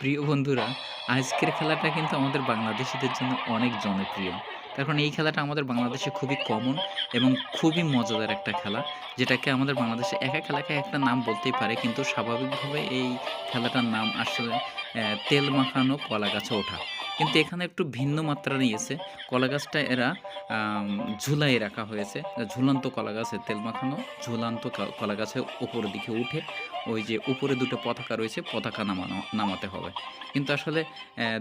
প্রিয় বন্ধুরা, আজকের খেলাটা কিন্তু আমাদের বাংলাদেশিদের জন্য অনেক জনপ্রিয়। তার কারণ এই খেলাটা আমাদের বাংলাদেশে খুবই কমন এবং খুবই মজাদার একটা খেলা। যেটাকে আমাদের বাংলাদেশে একা খেলাকে একটা নাম বলতেই পারে। কিন্তু স্বাভাবিকভাবে এই খেলাটার নাম আসলে তেল মাখানো কলা গাছে ওঠা। কিন্তু এখানে একটু ভিন্ন মাত্রা নিয়েছে। কলা গাছটা এরা ঝুলায় রাখা হয়েছে। ঝুলন্ত কলা গাছে তেল মাখানো ঝুলান্ত কলা গাছের উপরের দিকে উঠে ওই যে উপরে দুটো পতাকা রয়েছে, পতাকা নামানো নামাতে হবে। কিন্তু আসলে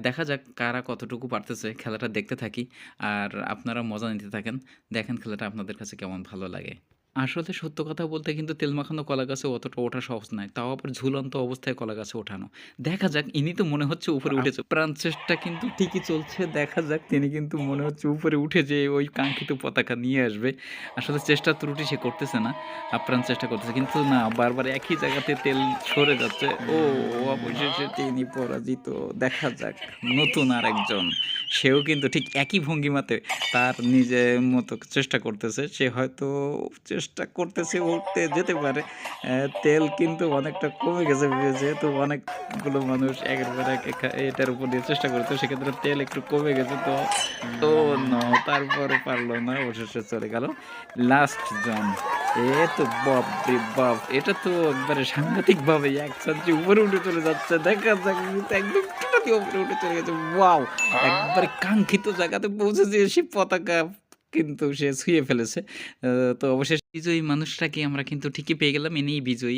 দেখা যাক কারা কতটুকু পারতেছে খেলাটা দেখতে থাকি। আর আপনারা মজা নিতে থাকেন। দেখেন খেলাটা আপনাদের কাছে কেমন ভালো লাগে। আসলে সত্য কথা বলতে কিন্তু তেল মাখানো কলা গাছে অতটা ওঠা সহজ নয়। তাও আবার ঝুলন্ত অবস্থায় কলা গাছে ওঠানো। দেখা যাক ইনি তো মনে হচ্ছে উপরে উঠেছে। প্রাণ চেষ্টা কিন্তু ঠিকই চলছে। দেখা যাক তিনি কিন্তু মনে হচ্ছে উপরে উঠে যে ওই কাঙ্ক্ষিত পতাকা নিয়ে আসবে। আসলে চেষ্টা ত্রুটি সে করতেছে না। আপ্রাণ চেষ্টা করতেছে। কিন্তু না বারবার একই জায়গাতে তেল সরে যাচ্ছে। ও অবশেষে তিনি পরাজিত। দেখা যাক নতুন আরেকজন। সেও কিন্তু ঠিক একই ভঙ্গিমাতে তার নিজের মতো চেষ্টা করতেছে। সে হয়তো চেষ্টা করতেছে উঠতে যেতে পারে। তেল কিন্তু অনেকটা কমে গেছে যেহেতু অনেকগুলো মানুষ একের পর এক এটার উপর দিয়ে চেষ্টা করতো সেক্ষেত্রে তেল একটু কমে গেছে তো ও নো তারপরও পারল না অবশেষে চলে গেল। লাস্ট জন। এ তো বাপ রে বাপ! এটা তো একবারে সাংঘাতিকভাবে এক চান্সে উপরে উঠে চলে যাচ্ছে। দেখা যাক একদম উপরে উঠে চলে গেছে। ওয়াও! একবারে কাঙ্ক্ষিত জায়গাতে পৌঁছেছে সে পতাকা কিন্তু সে ছুঁয়ে ফেলেছে। তো অবশেষ বিজয়ী মানুষটাকে আমরা কিন্তু ঠিকই পেয়ে গেলাম। এনেই বিজয়ী।